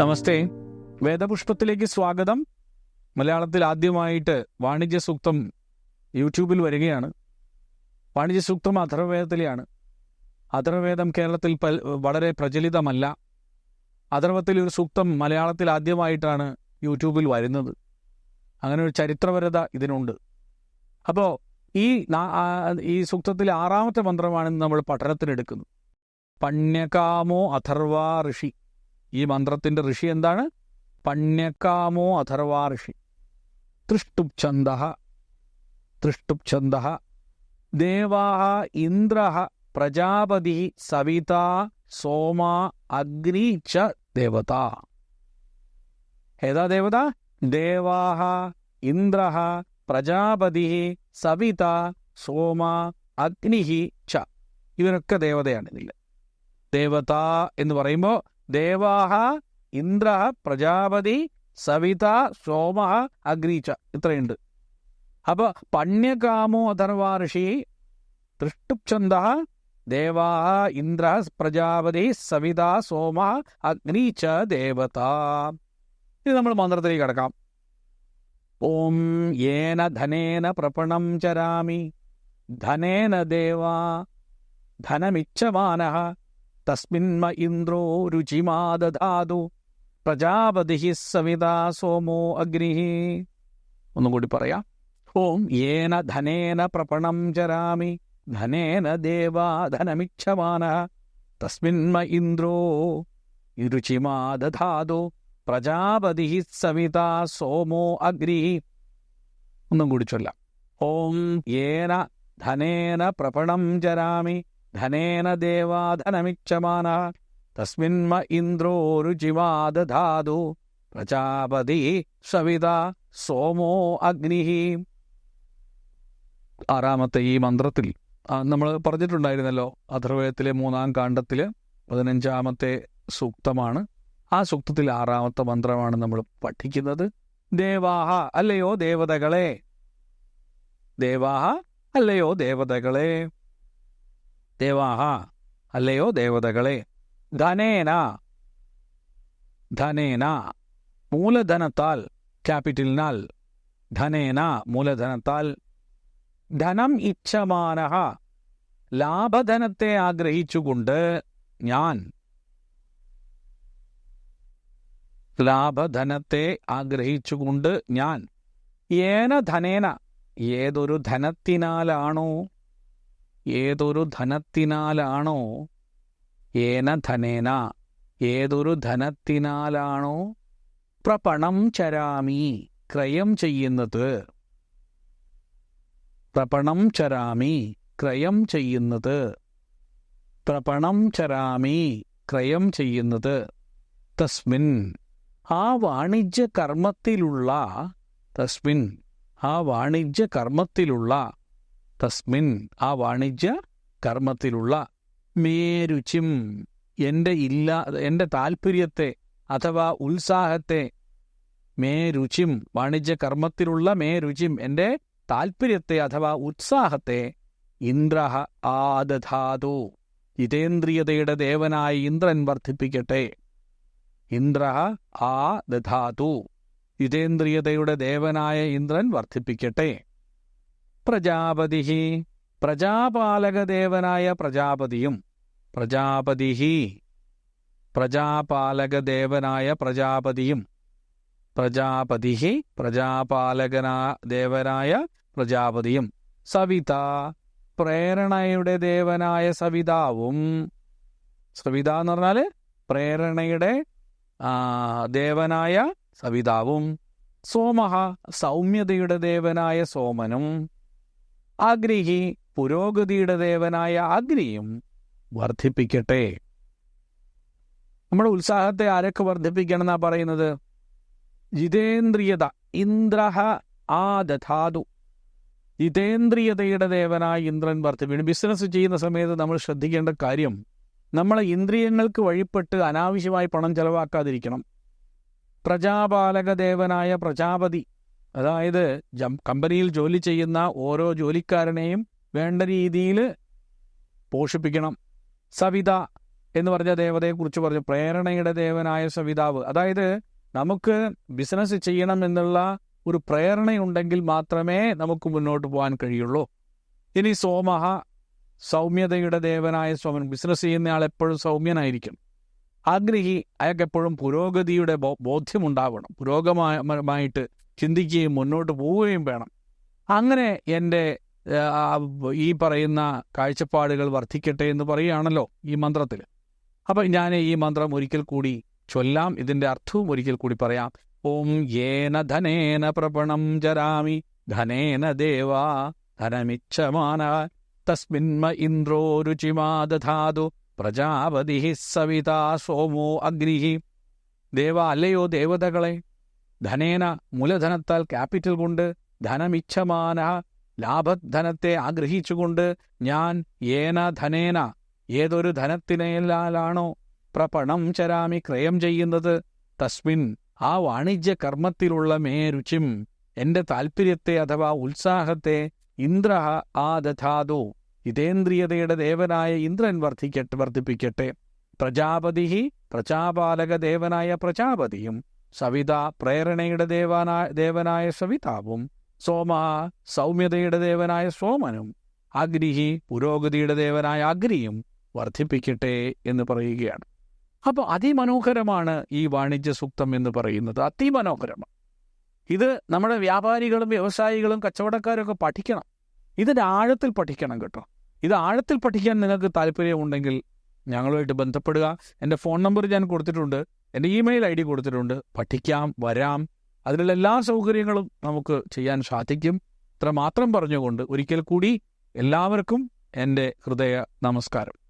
നമസ്തേ. വേദപുഷ്പത്തിലേക്ക് സ്വാഗതം. മലയാളത്തിൽ ആദ്യമായിട്ട് വാണിജ്യ സൂക്തം യൂട്യൂബിൽ വരികയാണ്. വാണിജ്യ സൂക്തം അഥർവവേദത്തിലെയാണ്. അഥർവവേദം കേരളത്തിൽ വളരെ പ്രചലിതമല്ല. അഥർവത്തിൽ ഒരു സൂക്തം മലയാളത്തിൽ ആദ്യമായിട്ടാണ് യൂട്യൂബിൽ വരുന്നത്. അങ്ങനെ ഒരു ചരിത്രപരത ഇതിനുണ്ട്. അപ്പോൾ ഈ ഈ സൂക്തത്തിലെ ആറാമത്തെ മന്ത്രമാണ് നമ്മൾ പഠനത്തിനെടുക്കുന്നത്. പണ്യകാമോ അഥർവ ഋഷി. ഈ മന്ത്രത്തിന്റെ ഋഷി എന്താണ്? പണ്യകാമോ അഥർവാ ഋഷി. തൃഷ്ടുപ്ഛന്ദ തൃഷ്ടുപ്ഛന്ദ ദേവാഹ ഇന്ദ്ര പ്രജാപതി സവിത സോമ അഗ്നി ച ദേവത. ഏതാ ദേവത? ദേവാഹ ഇന്ദ്ര പ്രജാപതി സവിത സോമ അഗ്നി ച. ഇവരൊക്കെ ദേവതയാണ് ഇതിൽ. ദേവത എന്ന് പറയുമ്പോൾ ദേവാഹ ഇന്ദ്ര പ്രജാപതി സവിത സോമ അഗ്രീച്ച ഇത്രയുണ്ട്. അപ്പൊ പണ്യകാമോ അഥർവാ ഋഷി തൃഷ്ടുപ്ഛന്ദ ദേവാഹ ഇന്ദ്ര പ്രജാപതി സവിത സോമ അഗ്നീച്ച ദേവത. ഇത് നമ്മൾ മന്ത്രത്തിലേക്ക് കടക്കാം. ഓം യേന ധനേന പ്രപണം ചരാമി ധനേന ദേവാ ധനമിച്ഛമാനഃ തസ്മിന്മ ഇന്ദ്രോ രുചിമാദധാതു. പ്രജാപതി സവിതാ സോമോ അഗ്നി. ഒന്നും കൂടി പറയാം. ഓം ഏന ധനേന പ്രപണം ചരാമി ധനേന ദേവാ ധനമിച്ഛമാന. തസ്മിന്മ ഇന്ദ്രോ രുചിമാദധാതു. പ്രജാപതി സവിതാ സോമോ അഗ്നി. ഒന്നും കൂടി ചൊല്ലാം. ഓം ഏന ധനേന പ്രപണം ചരാമി ധനേന ദേവാ ധനമിച്ഛമാന തസ്മിന്മ ഇന്ദ്രോ രുചിവാദധാതു പ്രജാപതി സവിത സോമോ അഗ്നി. ആറാമത്തെ ഈ മന്ത്രത്തിൽ നമ്മൾ പറഞ്ഞിട്ടുണ്ടായിരുന്നല്ലോ അധർവേദത്തിലെ മൂന്നാം കാണ്ഡത്തിൽ പതിനഞ്ചാമത്തെ സൂക്തമാണ്. ആ സൂക്തത്തിൽ ആറാമത്തെ മന്ത്രമാണ് നമ്മൾ പഠിക്കുന്നത്. ദേവാഹ അല്ലയോ ദേവതകളെ? ദേവാഹ അല്ലയോ ദേവതകളെ? ദേവാഹ അല്ലയോ ദേവതകളെ ധനേന ധനേന മൂലധനത്താൽ ക്യാപിറ്റലിനാൽ ധനേന മൂലധനത്താൽ ധനം ഇച്ഛമാന ലാഭധനത്തെ ആഗ്രഹിച്ചുകൊണ്ട് ഞാൻ ലാഭധനത്തെ ആഗ്രഹിച്ചുകൊണ്ട് ഞാൻ. ഏന ധനേന ഏതൊരു ധനത്തിനാലാണോ ഏതൊരു ധനത്തിനാലാണോ? ഏന ധനേന. ഏതൊരു ധനത്തിനാലാണോ? പ്രപണം ചരാമി. ക്രയം ചെയ്യുന്നത്. പ്രപണം ചരാമി. ക്രയം ചെയ്യുന്നത്. പ്രപണം ചരാമി. ക്രയം ചെയ്യുന്നത്. തസ്മിൻ. ആ വാണിജ്യ കർമ്മത്തിലുള്ള തസ്മിൻ. ആ വാണിജ്യ കർമ്മത്തിലുള്ള തസ്മിൻ ആ വാണിജ്യ കർമ്മത്തിലുള്ള മേരുചിം എന്റെ ഇല്ല എന്റെ താല്പര്യത്തെ അഥവാ ഉത്സാഹത്തെ മേ രുചിം വാണിജ്യ കർമ്മത്തിലുള്ള മേ രുചിം എന്റെ താല്പര്യത്തെ അഥവാ ഉത്സാഹത്തെ ഇന്ദ്ര ആദധാതു ജിതേന്ദ്രിയതയുടെ ദേവനായ ഇന്ദ്രൻ വർദ്ധിപ്പിക്കട്ടെ. ഇന്ദ്ര ആ ദധാതു ജിതേന്ദ്രിയതയുടെ ദേവനായ ഇന്ദ്രൻ വർദ്ധിപ്പിക്കട്ടെ. പ്രജാപതി പ്രജാപാലകദേവനായ പ്രജാപതിയും. പ്രജാപതി പ്രജാപാലകദേവനായ പ്രജാപതിയും. പ്രജാപതി പ്രജാപാലകനാ ദേവനായ പ്രജാപതിയും. സവിത പ്രേരണയുടെ ദേവനായ സവിതാവും. സവിത എന്ന് പറഞ്ഞാൽ പ്രേരണയുടെ ദേവനായ സവിതാവും. സോമഹ സൗമ്യതയുടെ ദേവനായ സോമനും. അഗ്നിഹി പുരോഗതിയുടെ ദേവനായ അഗ്നിയും വർദ്ധിപ്പിക്കട്ടെ. നമ്മുടെ ഉത്സാഹത്തെ ആരൊക്കെ വർദ്ധിപ്പിക്കണം എന്നാ പറയുന്നത്? ജിതേന്ദ്രിയത ഇന്ദ്രഹ ആ ജിതേന്ദ്രിയതയുടെ ദേവനായ ഇന്ദ്രൻ വർദ്ധിപ്പിക്കണം ബിസിനസ് ചെയ്യുന്ന സമയത്ത് നമ്മൾ ശ്രദ്ധിക്കേണ്ട കാര്യം നമ്മളെ ഇന്ദ്രിയങ്ങൾക്ക് വഴിപ്പെട്ട് അനാവശ്യമായി പണം ചെലവാക്കാതിരിക്കണം. പ്രജാപാലക ദേവനായ പ്രജാപതി അതായത് കമ്പനിയിൽ ജോലി ചെയ്യുന്ന ഓരോ ജോലിക്കാരനെയും വേണ്ട രീതിയിൽ പോഷിപ്പിക്കണം. സവിത എന്ന് പറഞ്ഞ ദേവതയെക്കുറിച്ച് പറഞ്ഞു. പ്രേരണയുടെ ദേവനായ സവിതാവ്. അതായത് നമുക്ക് ബിസിനസ് ചെയ്യണം എന്നുള്ള ഒരു പ്രേരണയുണ്ടെങ്കിൽ മാത്രമേ നമുക്ക് മുന്നോട്ട് പോകാൻ കഴിയുള്ളൂ. ഇനി സോമഹ സൗമ്യതയുടെ ദേവനായ സോമൻ. ബിസിനസ് ചെയ്യുന്ന ആൾ എപ്പോഴും സൗമ്യനായിരിക്കും. ആഗ്രഹി അയാൾക്ക് എപ്പോഴും പുരോഗതിയുടെ ബോധ്യമുണ്ടാവണം. പുരോഗമായിട്ട് ചിന്തിക്കുകയും മുന്നോട്ട് പോവുകയും വേണം. അങ്ങനെ എന്റെ ഈ പറയുന്ന കാഴ്ചപ്പാടുകൾ വർദ്ധിക്കട്ടെ എന്ന് പറയുകയാണല്ലോ ഈ മന്ത്രത്തിൽ. അപ്പം ഞാൻ ഈ മന്ത്രം ഒരിക്കൽ കൂടി ചൊല്ലാം. ഇതിന്റെ അർത്ഥവും ഒരിക്കൽ കൂടി പറയാം. ഓം യേന ധനേന പ്രപണം ജരാമി ധനേന ദേവാ ധനമിച്ഛമാന തസ്മിന്മ ഇന്ദ്രോ രുചിമാ ദധാതു പ്രജാപതി സവിതാ സോമോ അഗ്നിഹി ദേവ അല്ലയോ ദേവതകളെ? ധനേന മൂലധനത്താൽ ക്യാപിറ്റൽ കൊണ്ട് ധനമിച്ഛമാന ലാഭധനത്തെ ആഗ്രഹിച്ചുകൊണ്ട് ഞാൻ ഏന ധനേന ഏതൊരു ധനത്തിനേലാലാണോ പ്രപണം ചരാമി ക്രയം ചെയ്യുന്നത്? തസ്മിൻ ആ വാണിജ്യ കർമ്മത്തിലുള്ള മേ രുചിം താൽപ്പര്യത്തെ അഥവാ ഉത്സാഹത്തെ ഇന്ദ്ര ആ ദധാതു ഇതേന്ദ്രിയതയുടെ ദേവനായ ഇന്ദ്രൻ വർദ്ധിക്കട്ടെ വർദ്ധിപ്പിക്കട്ടെ പ്രജാപതി പ്രജാപാലക ദേവനായ പ്രജാപതിയും സവിത പ്രേരണയുടെ ദേവനായ ദേവനായ സവിതാവും സോമ സൗമ്യതയുടെ ദേവനായ സോമനും അഗ്നിഹി പുരോഗതിയുടെ ദേവനായ അഗ്നിയും വർദ്ധിപ്പിക്കട്ടെ എന്ന് പറയുകയാണ്. അപ്പോൾ അതിമനോഹരമാണ് ഈ വാണിജ്യ സൂക്തം എന്ന് പറയുന്നത്. അതിമനോഹരമാണ്. ഇത് നമ്മുടെ വ്യാപാരികളും വ്യവസായികളും കച്ചവടക്കാരൊക്കെ പഠിക്കണം. ഇതിന്റെ ആഴത്തിൽ പഠിക്കണം കേട്ടോ. ഇത് ആഴത്തിൽ പഠിക്കാൻ നിങ്ങൾക്ക് താല്പര്യമുണ്ടെങ്കിൽ ഞങ്ങളുമായിട്ട് ബന്ധപ്പെടുക. എന്റെ ഫോൺ നമ്പർ ഞാൻ കൊടുത്തിട്ടുണ്ട്. എന്റെ ഇമെയിൽ ഐ ഡി കൊടുത്തിട്ടുണ്ട്. പഠിക്കാം വരാം. അതിനുള്ള എല്ലാ സൗകര്യങ്ങളും നമുക്ക് ചെയ്യാൻ സാധിക്കും. ഇത്ര മാത്രം പറഞ്ഞുകൊണ്ട് ഒരിക്കൽ കൂടി എല്ലാവർക്കും എന്റെ ഹൃദയ നമസ്കാരം.